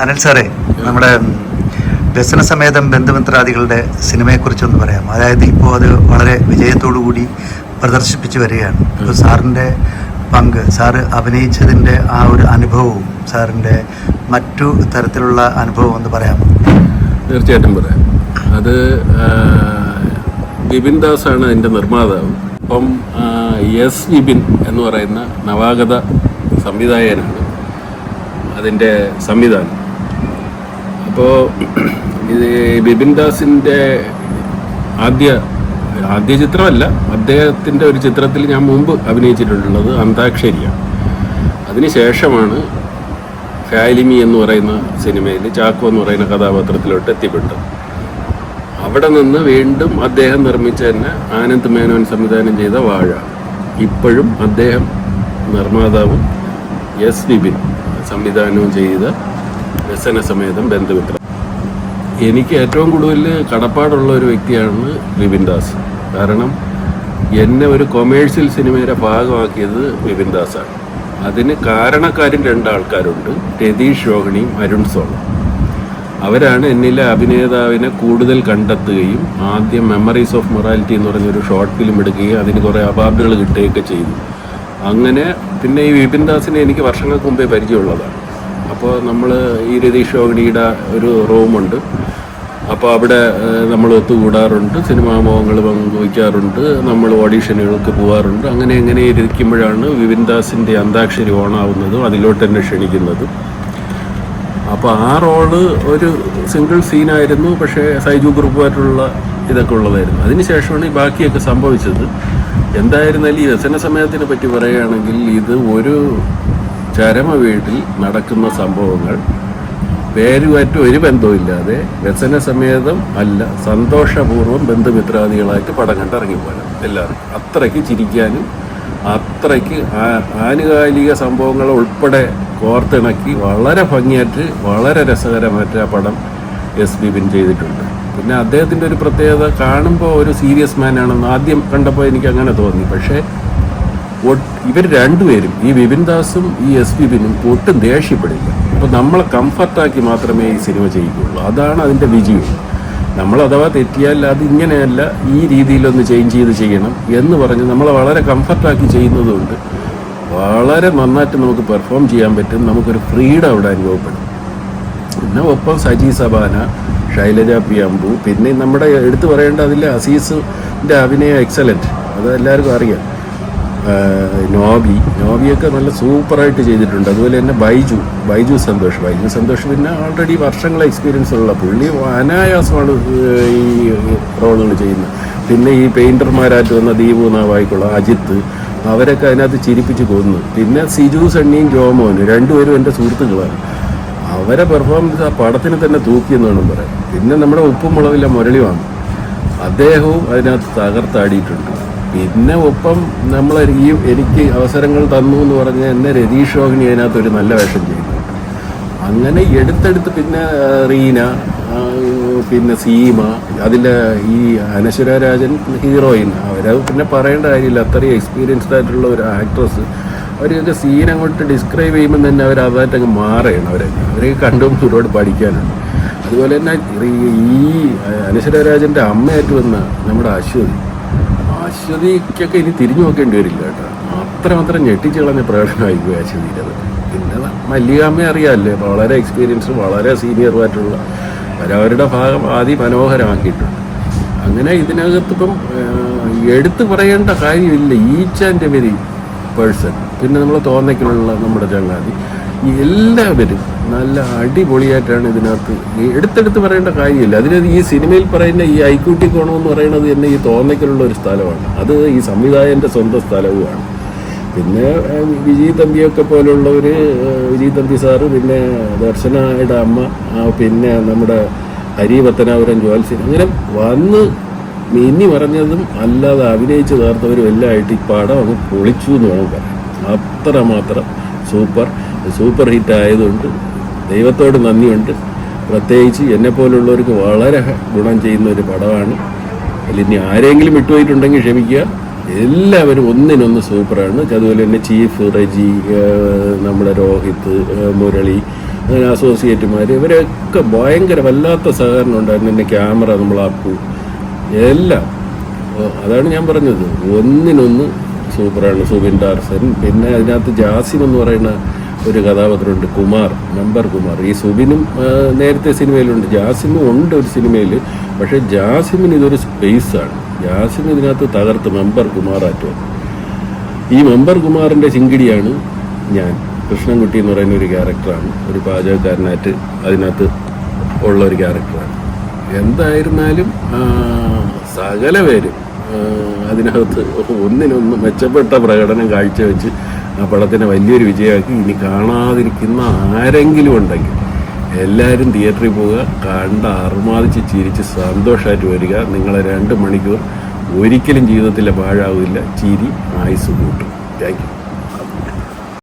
അനിൽ സാറേ നമ്മുടെ വ്യസനസമേതം ബന്ധുമിത്രാദികളുടെ സിനിമയെക്കുറിച്ചൊന്ന് പറയാം. അതായത് ഇപ്പോൾ അത് വളരെ കൂടി പ്രദർശിപ്പിച്ചു വരികയാണ്. ഇപ്പോൾ സാറിന്റെ പങ്ക് സാറ് അഭിനയിച്ചതിന്റെ ആ ഒരു അനുഭവവും സാറിന്റെ മറ്റു തരത്തിലുള്ള അനുഭവം ഒന്ന് പറയാം തീർച്ചയായിട്ടും പറയാം. അത് ബിപിൻ ദാസ് ആണ് അതിന്റെ നിർമ്മാതാവ്. അപ്പം എസ് ബിപിൻ എന്ന് പറയുന്ന നവാഗത സംവിധായകനാണ്. അതിന്റെ സംവിധാനം. അപ്പോൾ ഇത് ബിപിൻ ദാസിന്റെ ആദ്യ ആദ്യ ചിത്രമല്ല അദ്ദേഹത്തിന്റെ ഒരു ചിത്രത്തിൽ ഞാൻ മുമ്പ് അഭിനയിച്ചിട്ടുള്ളത് അന്താക്ഷരിയാണ്. അതിനുശേഷമാണ് ഫാലിമി എന്ന് പറയുന്ന സിനിമയിൽ ചാക്കോ എന്ന് പറയുന്ന കഥാപാത്രത്തിലോട്ട് എത്തിപ്പെട്ടത്. അവിടെ നിന്ന് വീണ്ടും അദ്ദേഹം നിർമ്മിച്ച തന്നെ ആനന്ദ് മേനോൻ സംവിധാനം ചെയ്ത വാഴ. ഇപ്പോഴും അദ്ദേഹം നിർമ്മാതാവും എസ് വിപിൻ സംവിധാനവും ചെയ്ത വ്യസന സമേതം ബന്ധുമിത്രം. എനിക്ക് ഏറ്റവും കൂടുതൽ കടപ്പാടുള്ള ഒരു വ്യക്തിയാണ് വിപിൻ ദാസ്. കാരണം എന്നെ ഒരു കൊമേഴ്സ്യൽ സിനിമയുടെ ഭാഗമാക്കിയത് വിപിൻ ദാസാണ്. അതിന് കാരണക്കാരും രണ്ടാൾക്കാരുണ്ട് രതീഷ് രോഹിണിയും അരുൺ സോണ അവരാണ് എന്നിലെ അഭിനേതാവിനെ കൂടുതൽ കണ്ടെത്തുകയും ആദ്യം മെമ്മറീസ് ഓഫ് മൊറാലിറ്റി എന്ന് പറഞ്ഞൊരു ഷോർട്ട് ഫിലിം എടുക്കുകയും അതിന് കുറേ അവാർഡുകൾ കിട്ടുകയൊക്കെ ചെയ്തു. അങ്ങനെ പിന്നെ ഈ വിപിൻ ദാസിനെ എനിക്ക് വർഷങ്ങൾക്ക് മുമ്പേ പരിചയമുള്ളതാണ്. അപ്പോൾ നമ്മൾ ഈ രതീഷ് രോഹിണിയുടെ ഒരു റൂമുണ്ട്. അപ്പോൾ അവിടെ നമ്മൾ ഒത്തുകൂടാറുണ്ട്. സിനിമാ മോഹങ്ങൾ പങ്കുവയ്ക്കാറുണ്ട്. നമ്മൾ ഓഡീഷനുകൾക്ക് പോകാറുണ്ട് അങ്ങനെ എങ്ങനെ ഇരിക്കുമ്പോഴാണ് വിപിൻ ദാസിന്റെ അന്താക്ഷരി ഓണാവുന്നതും അതിലോട്ട് തന്നെ ക്ഷണിക്കുന്നതും. അപ്പോൾ ആ റോൾ ഒരു സിംഗിൾ സീനായിരുന്നു. പക്ഷേ സൈജു ഗ്രൂപ്പുമായിട്ടുള്ള ഇതൊക്കെ ഉള്ളതായിരുന്നു. അതിനുശേഷമാണ് ഈ ബാക്കിയൊക്കെ സംഭവിച്ചത്. എന്തായിരുന്നാലും ഈ വ്യസന സമയത്തിനെ പറ്റി പറയുകയാണെങ്കിൽ ഇത് ഒരു ചരമ വീട്ടിൽ നടക്കുന്ന സംഭവങ്ങൾ പേരുമായിട്ട് ഒരു ബന്ധവുമില്ലാതെ വ്യസന സമേതം അല്ല സന്തോഷപൂർവം ബന്ധുമിത്രാദികളായിട്ട് പടം കണ്ടിറങ്ങിപ്പോരാം എല്ലാവർക്കും അത്രയ്ക്ക് ചിരിക്കാനും അത്രയ്ക്ക് ആനുകാലിക സംഭവങ്ങൾ ഉൾപ്പെടെ കോർത്തിണക്കി വളരെ ഭംഗിയായിട്ട് വളരെ രസകരമായിട്ട് ആ പടം എസ് ബിപിൻ ചെയ്തിട്ടുണ്ട്. പിന്നെ അദ്ദേഹത്തിന്റെ ഒരു പ്രത്യേകത കാണുമ്പോൾ ഒരു സീരിയസ് മാനാണെന്ന് ആദ്യം കണ്ടപ്പോൾ എനിക്ക് അങ്ങനെ തോന്നി. പക്ഷേ ഇവർ രണ്ടുപേരും ഈ വിപിൻ ദാസും ഈ എസ് വിപിനും ഒട്ടും ദേഷ്യപ്പെടില്ല. അപ്പോൾ നമ്മളെ കംഫർട്ടാക്കി മാത്രമേ ഈ സിനിമ ചെയ്യുകയുള്ളൂ അതാണ് അതിന്റെ വിജയം. നമ്മൾ അഥവാ തെറ്റിയാൽ അത് ഇങ്ങനെയല്ല ഈ രീതിയിലൊന്ന് ചേഞ്ച് ചെയ്ത് ചെയ്യണം എന്ന് പറഞ്ഞ് നമ്മളെ വളരെ കംഫർട്ടാക്കി ചെയ്യുന്നതുകൊണ്ട് വളരെ നന്നായിട്ട് നമുക്ക് പെർഫോം ചെയ്യാൻ പറ്റും. നമുക്കൊരു ഫ്രീഡം അവിടെ അനുഭവപ്പെടും. പിന്നെ ഒപ്പം സജി സബാന ശൈലജ പി അമ്പു പിന്നെ നമ്മുടെ എടുത്തു പറയേണ്ട അതിൽ അസീസിന്റെ അഭിനയം എക്സലന്റ് അത് എല്ലാവർക്കും അറിയാം. നോബി. നോബിയൊക്കെ നല്ല സൂപ്പറായിട്ട് ചെയ്തിട്ടുണ്ട്. അതുപോലെ തന്നെ ബൈജു. ബൈജു സന്തോഷ്. ബൈജു സന്തോഷ് പിന്നെ ഓൾറെഡി വർഷങ്ങളെ എക്സ്പീരിയൻസ് ഉള്ള പുള്ളി അനായാസമാണ് ഈ റോളുകൾ ചെയ്യുന്നത്. പിന്നെ ഈ പെയിന്റർമാരായിട്ട് വന്ന ദീപു നാവായിക്കുള്ള അജിത്ത് അവരൊക്കെ അതിനകത്ത് ചിരിപ്പിച്ച് കൊന്നു. പിന്നെ സിജു സണ്ണിയും ജോമോനും രണ്ടുപേരും എന്റെ സുഹൃത്തുക്കളാണ്. അവരെ പെർഫോമൻസ് ആ പടത്തിന് തന്നെ തൂക്കിയെന്ന് വേണം പറയാം പിന്നെ നമ്മുടെ ഉപ്പും മുളവില്ല മുരളി വന്നു അദ്ദേഹവും അതിനകത്ത് തകർത്താടിയിട്ടുണ്ട്. പിന്നെ ഒപ്പം നമ്മൾ ഈ എനിക്ക് അവസരങ്ങൾ തന്നു എന്ന് പറഞ്ഞ് എന്നെ രതീഷ് ഷോഹിനി അതിനകത്ത് ഒരു നല്ല വേഷം ചെയ്തു. അങ്ങനെ എടുത്തെടുത്ത് പിന്നെ റീന പിന്നെ സീമ അതിൽ ഈ അനശ്വര രാജൻ ഹീറോയിൻ അവരത് പിന്നെ പറയേണ്ട കാര്യമില്ല. അത്രയും എക്സ്പീരിയൻസ്ഡ് ആയിട്ടുള്ള ഒരു ആക്ട്രസ് അവരൊക്കെ സീൻ അങ്ങോട്ട് ഡിസ്ക്രൈബ് ചെയ്യുമ്പോൾ തന്നെ അവർ അതായിട്ട് അങ്ങ് മാറുകയാണ്. അവരെ അവരെ കണ്ടും ഒരുപാട് പഠിക്കാനുണ്ട്. അതുപോലെ തന്നെ ഈ അനശ്വര രാജന്റെ അമ്മയായിട്ട് വന്ന നമ്മുടെ അശ്വതി. അശ്വതിക്കൊക്കെ ഇനി തിരിഞ്ഞു നോക്കേണ്ടി വരില്ല കേട്ടോ. അത്രമാത്രം ഞെട്ടിച്ച് കളഞ്ഞ പ്രകടനമായി പോയി പിന്നെ മല്ലികാമ്മയെ അറിയാമല്ലേ? വളരെ എക്സ്പീരിയൻസ് വളരെ സീനിയറുമായിട്ടുള്ള അവരവരുടെ ഭാഗം ആദ്യം മനോഹരമാക്കിയിട്ടുണ്ട്. അങ്ങനെ ഇതിനകത്ത് ഇപ്പം എടുത്തു പറയേണ്ട കാര്യമില്ല. ഈച്ച് ആൻഡ് എവരി പേഴ്സൺ പിന്നെ നമ്മൾ തോന്നയ്ക്കുള്ള നമ്മുടെ ചങ്ങാതി. എല്ലാവരും നല്ല അടിപൊളിയായിട്ടാണ് ഇതിനകത്ത് എടുത്തെടുത്ത് പറയേണ്ട കാര്യമില്ല. അതിന് ഈ സിനിമയിൽ പറയുന്ന ഈ ഐക്കൂട്ടി കോണം എന്ന് പറയുന്നത് തന്നെ ഈ തോന്നയ്ക്കലുള്ള ഒരു സ്ഥലമാണ്. അത് ഈ സംവിധായകന്റെ സ്വന്തം സ്ഥലവുമാണ്. പിന്നെ വിജയ് തമ്പിയൊക്കെ പോലുള്ളവർ വിജയ് തമ്പി സാറ് പിന്നെ ദർശനയുടെ അമ്മ പിന്നെ നമ്മുടെ ഹരി പത്തനാപുരം ജ്വാൽസിൻ അങ്ങനെ വന്ന് മിന്നി പറഞ്ഞതും അല്ലാതെ അഭിനയിച്ച് തീർത്തവരും എല്ലാം ആയിട്ട് ഈ പടം അങ്ങ് പൊളിച്ചു എന്ന് വേണം പറയാം അത്രമാത്രം സൂപ്പർ. സൂപ്പർ ഹിറ്റ് ആയതുകൊണ്ട് ദൈവത്തോട് നന്ദിയുണ്ട്. പ്രത്യേകിച്ച് എന്നെപ്പോലുള്ളവർക്ക് വളരെ ഗുണം ചെയ്യുന്ന ഒരു പടമാണ്. അതിൽ ഇനി ആരെങ്കിലും വിട്ടുപോയിട്ടുണ്ടെങ്കിൽ ക്ഷമിക്കുക. എല്ലാവരും ഒന്നിനൊന്ന് സൂപ്പറാണ്. അതുപോലെ തന്നെ ചീഫ് റജി നമ്മുടെ രോഹിത് മുരളി അസോസിയേറ്റുമാർ ഇവരൊക്കെ ഭയങ്കര വല്ലാത്ത സഹകരണം ഉണ്ടായിരുന്നു. എന്റെ ക്യാമറ നമ്മൾ നമ്മളാക്കൂ എല്ലാം. അതാണ് ഞാൻ പറഞ്ഞത്. ഒന്നിനൊന്ന് സൂപ്പറാണ്. സുബിൻ ഡാർസൻ പിന്നെ അതിനകത്ത് ജാസിം എന്ന് പറയുന്ന ഒരു കഥാപാത്രമുണ്ട് കുമാർ നമ്പർ കുമാർ. ഈ സുബിനും നേരത്തെ സിനിമയിലുണ്ട്. ജാസിമും ഉണ്ട് ഒരു സിനിമയിൽ പക്ഷേ ജാസിമിന് ഇതൊരു സ്പേസാണ്. ജാസിം ഇതിനകത്ത് തകർത്ത് മെമ്പർ കുമാറായിട്ട് ഈ മെമ്പർ കുമാറിന്റെ ചിങ്കിടിയാണ് ഞാൻ. കൃഷ്ണൻകുട്ടി എന്ന് പറയുന്ന ഒരു ക്യാരക്ടറാണ്. ഒരു പാചകക്കാരനായിട്ട് അതിനകത്ത് ഉള്ള ഒരു ക്യാരക്ടറാണ്. എന്തായിരുന്നാലും സകല പേരും അതിനകത്ത് ഒന്നിനൊന്ന് മെച്ചപ്പെട്ട പ്രകടനം കാഴ്ചവെച്ച് ആ പടത്തിനെ വലിയൊരു വിജയമാക്കി ഇനി കാണാതിരിക്കുന്ന ആരെങ്കിലും ഉണ്ടെങ്കിൽ എല്ലാവരും തിയേറ്ററിൽ പോവുക കണ്ട് അർമാദിച്ച് ചിരിച്ച് സന്തോഷമായിട്ട് വരിക. നിങ്ങളെ രണ്ട് മണിക്കൂർ ഒരിക്കലും ജീവിതത്തിൽ പാഴാവില്ല ചിരി ആയുസ് കൂട്ടും. Thank you.